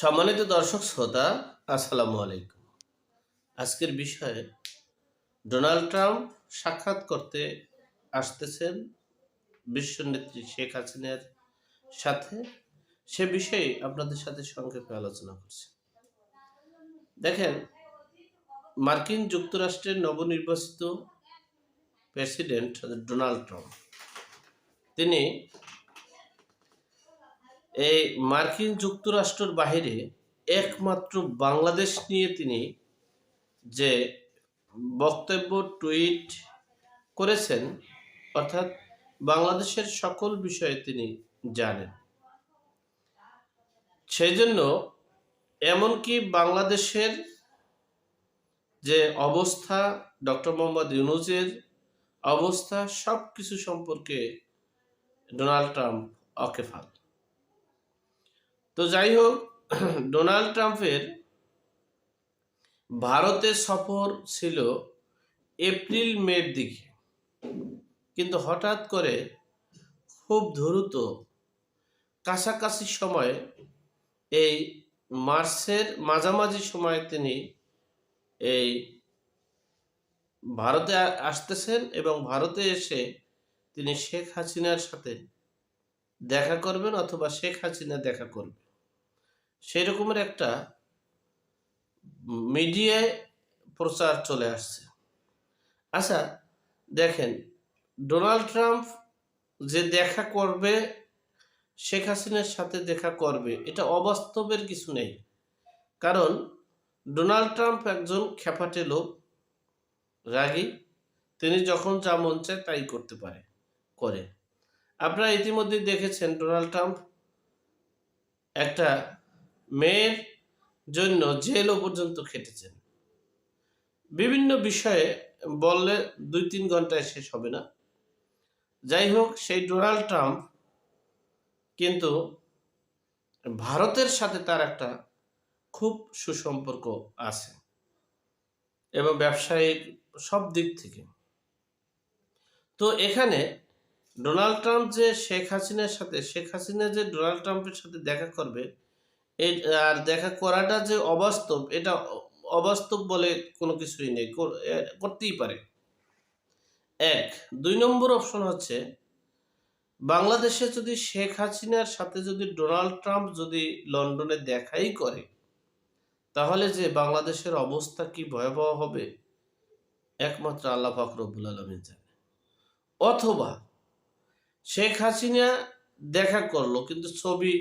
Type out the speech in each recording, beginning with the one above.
সম্মানিত দর্শক শ্রোতা, আসসালামু আলাইকুম। আজকের বিষয়ে ডোনাল্ড ট্রাম্প সাক্ষাৎ করতে আসতেছেন বিশ্বনেত্রী শেখ হাসিনার সাথে, সে বিষয়ে আপনাদের সাথে সংক্ষেপে আলোচনা করছি। দেখেন, মার্কিন যুক্তরাষ্ট্রের নবনির্বাচিত প্রেসিডেন্ট ডোনাল্ড ট্রাম্প, তিনি এই মার্কিন যুক্তরাষ্ট্রের বাহিরে একমাত্র বাংলাদেশ নিয়ে তিনি যে বক্তব্য, টুইট করেছেন, অর্থাৎ বাংলাদেশের সকল বিষয়ে তিনি জানেন। সেই জন্য এমনকি বাংলাদেশের যে অবস্থা, ডক্টর মোহাম্মদ ইউনুজের অবস্থা সব কিছু সম্পর্কে ডোনাল্ড ট্রাম্প অকেফাল তো যাই হোক ডোনাল্ড ট্রাম্পের ভারতে সফর ছিল এপ্রিল মের দিকে। কিন্তু হঠাৎ করে খুব দ্রুত কাছাকাছি সময়ে এই মার্চের মাঝামাঝি সময়ে তিনি এই ভারতে আসতেছেন এবং ভারতে এসে তিনি শেখ হাসিনার সাথে দেখা করবেন অথবা শেখ হাসিনা দেখা করবে সেই রকমের একটা মিডিয়ায় প্রচার চলে আসছে। আচ্ছা দেখেন, ডোনাল্ড ট্রাম্প যে দেখা করবে, শেখ হাসিনার সাথে দেখা করবে, এটা অবাস্তবের কিছু নেই। কারণ, ডোনাল্ড ট্রাম্প একজন খেপাটে লোক, রাগী। তিনি যখন যা মন চায় তাই করতে পারে, করে। আপনারা ইতিমধ্যে দেখেছেন, ডোনাল্ড ট্রাম্প একটা মেয়ের জন্য জেলও পর্যন্ত খেটেছেন। বিভিন্ন বিষয়ে বললে দুই তিন ঘন্টায় শেষ হবে না। যাই হোক, সেই ডোনাল্ড ট্রাম্প কিন্তু ভারতের সাথে তার একটা খুব সুসম্পর্ক আছে এবং ব্যবসায়িক সব দিক থেকে। তো এখানে ডোনাল্ড ট্রাম্প যে শেখ হাসিনার সাথে, শেখ হাসিনা যে ডোনাল্ড ট্রাম্পের সাথে দেখা করবে এই আর দেখা করাটা যে অবাস্তব, এটা অবাস্তব বলে কোনো কিছুই নেই করতেই পারে। এক, দুই নম্বর অপশন হচ্ছে, বাংলাদেশে যদি শেখ হাসিনার সাথে যদি ডোনাল্ড ট্রাম্প যদি লন্ডনে দেখাই করে, তাহলে যে বাংলাদেশের অবস্থা কি ভয়াবহ হবে, একমাত্র আল্লাহ ফাকরবুল আলমী জানে। অথবা, শেখ হাসিনা দেখা করল, কিন্তু ছবি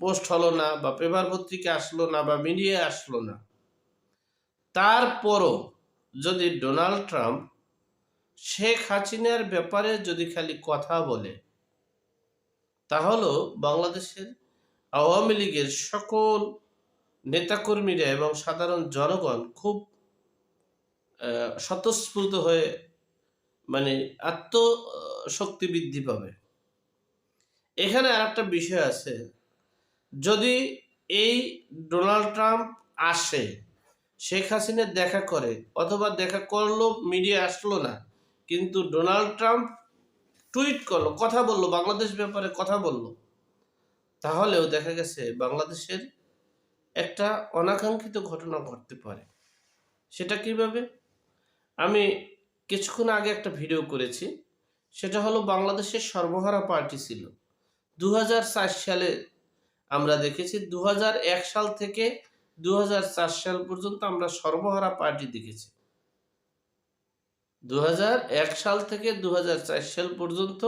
পোস্ট হলো না বা পেপার পত্রিকা আসলো না বা মিডিয়া আসলো না। তারপরও যদি ডোনাল্ড ট্রাম্প শেখ হাসিনার ব্যাপারে যদি খালি কথা বলে, তাহলেও বাংলাদেশের আওয়ামী লীগের সকল নেতাকর্মীরা এবং সাধারণ জনগণ খুব স্বতঃস্ফূর্ত হয়ে মানে আত্মশক্তি বৃদ্ধি পাবে। এখানে আর একটা বিষয় আছে। যদি এই ডোনাল্ড ট্রাম্প আসে, শেখ হাসিনা দেখা করে, অথবা দেখা করল, মিডিয়া আসলো না, কিন্তু ডোনাল্ড ট্রাম্প টুইট করল, কথা বলল, বাংলাদেশ ব্যাপারে কথা বলল, তাহলেও দেখা গেছে বাংলাদেশের একটা অনাকাঙ্ক্ষিত ঘটনা ঘটতে পারে। সেটা কীভাবে? আমি কিছুক্ষণ আগে একটা ভিডিও করেছি, সেটা হলো বাংলাদেশের সর্বহারা পার্টি ছিল। দু হাজার চার সালে আমরা দেখেছি দু হাজার এক সাল থেকে দু হাজার চার সাল পর্যন্ত আমরা সর্বহারা পার্টি দেখেছি। দু হাজার এক সাল থেকে দু হাজার চার সাল পর্যন্ত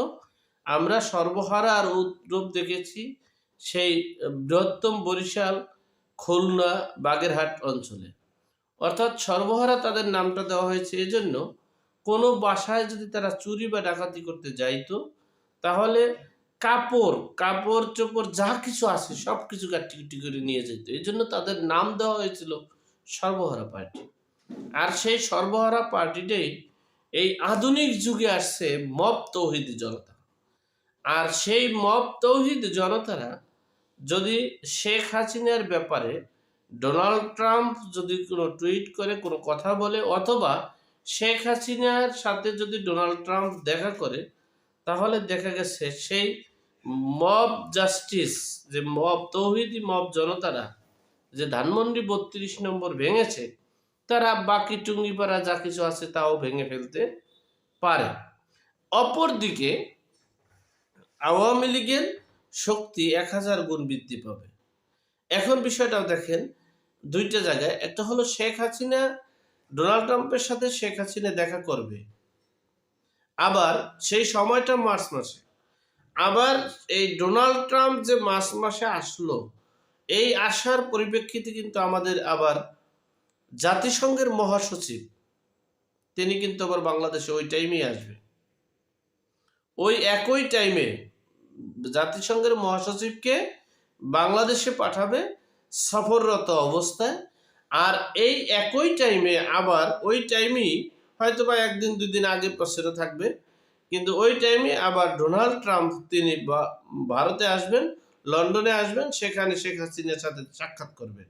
আমরা সর্বহারা আর উদ্রব দেখেছি সেই বৃহত্তম বরিশাল, খুলনা, বাগেরহাট অঞ্চলে। অর্থাৎ সর্বহারা তাদের নামটা দেওয়া হয়েছে। এজন্য কোনো বাসায় যদি তারা চুরি বা ডাকাতি করতে যাইতো, তাহলে কাপড় কাপড় চোপড় যা কিছু আছে সব কিছু কাটি করে নিয়ে যেত। এই জন্য তাদের নাম দেওয়া হয়েছিল সর্বহারা পার্টি। আর সেই সর্বহারা পার্টিটাই এই আধুনিক যুগে আসছে মব তৌহিদ জনতা। আর সেই মব তৌহিদ জনতারা যদি শেখ হাসিনার ব্যাপারে ডোনাল্ড ট্রাম্প যদি কোনো টুইট করে, কোনো কথা বলে, অথবা শেখ হাসিনার সাথে যদি ডোনাল্ড ট্রাম্প দেখা করে তাহলে দেখা গেছে সেই মব জাস্টিস যে মব তৌহিদি মব জনতারা যে ধানমন্ডি বত্রিশ নম্বর ভেঙেছে, তারা বাকি টুঙ্গিপাড়া যা কিছু আছে তাও ভেঙে ফেলতে পারে। অপরদিকে আওয়ামী লীগের শক্তি এক হাজার গুণ বৃদ্ধি পাবে। এখন বিষয়টাও দেখেন দুইটা জায়গায়, একটা হলো শেখ হাসিনা, ডোনাল্ড ট্রাম্পের সাথে শেখ হাসিনা দেখা করবে। আবার সেই সময়টা মার্চ মাসে। আবার এই ডোনাল্ড ট্রাম্প যে মার্চ মাসে আসলো, এই আসার পরিপ্রেক্ষিতে কিন্তু আমাদের আবার জাতিসংঘের মহাসচিব, তিনি কিন্তু আবার বাংলাদেশে ওই টাইমেই আসবে। ওই একই টাইমে জাতিসংঘের মহাসচিবকে বাংলাদেশে পাঠাবে সফররত অবস্থায়, আর এই একই টাইমে আবার ওই টাইমেই হয়তো বা একদিন, দুদিন আগে প্রসেসে থাকবে। কিন্তু ওই টাইমে আবার ডোনাল্ড ট্রাম্প তিনি ভারতে আসবেন, লন্ডনে আসবেন, সেখানে শেখ হাসিনার সাথে সাক্ষাৎ করবেন।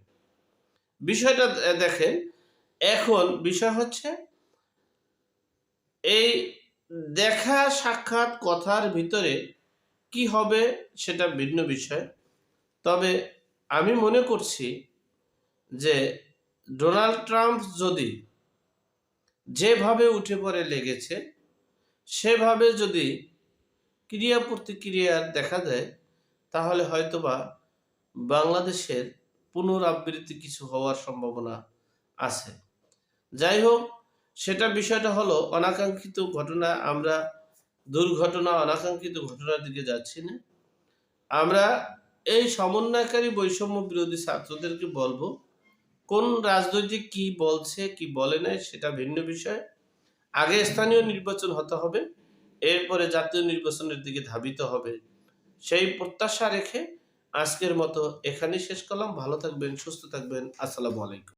বিষয়টা দেখেন, এখন বিষয় হচ্ছে, এই দেখা, সাক্ষাৎ, কথার ভিতরে কি হবে সেটা ভিন্ন বিষয়। তবে আমি মনে করছি যে ডোনাল্ড ট্রাম্প যদি যেভাবে উঠে পড়ে লেগেছে, সেভাবে যদি ক্রিয়া প্রতিক্রিয়া দেখা দেয়, তাহলে হয়তোবা বাংলাদেশের পুনরাবৃত্তি কিছু হওয়ার সম্ভাবনা আছে। যাই হোক, সেটা বিষয়টা হলো অনাকাঙ্ক্ষিত ঘটনা, আমরা দুর্ঘটনা, অনাকাঙ্ক্ষিত ঘটনার দিকে যাচ্ছি না। আমরা এই সমন্বয়কারী বৈষম্য বিরোধী ছাত্রদেরকে বলব কোন রাজনৈতিক কি বলছে, কি বলে নাই, সেটা ভিন্ন বিষয়। আগে স্থানীয় নির্বাচন হতে হবে, এরপরে জাতীয় নির্বাচনের দিকে ধাবিত হবে। সেই প্রত্যাশা রেখে আজকের মতো এখানেই শেষ করলাম। ভালো থাকবেন, সুস্থ থাকবেন। আসসালামু আলাইকুম।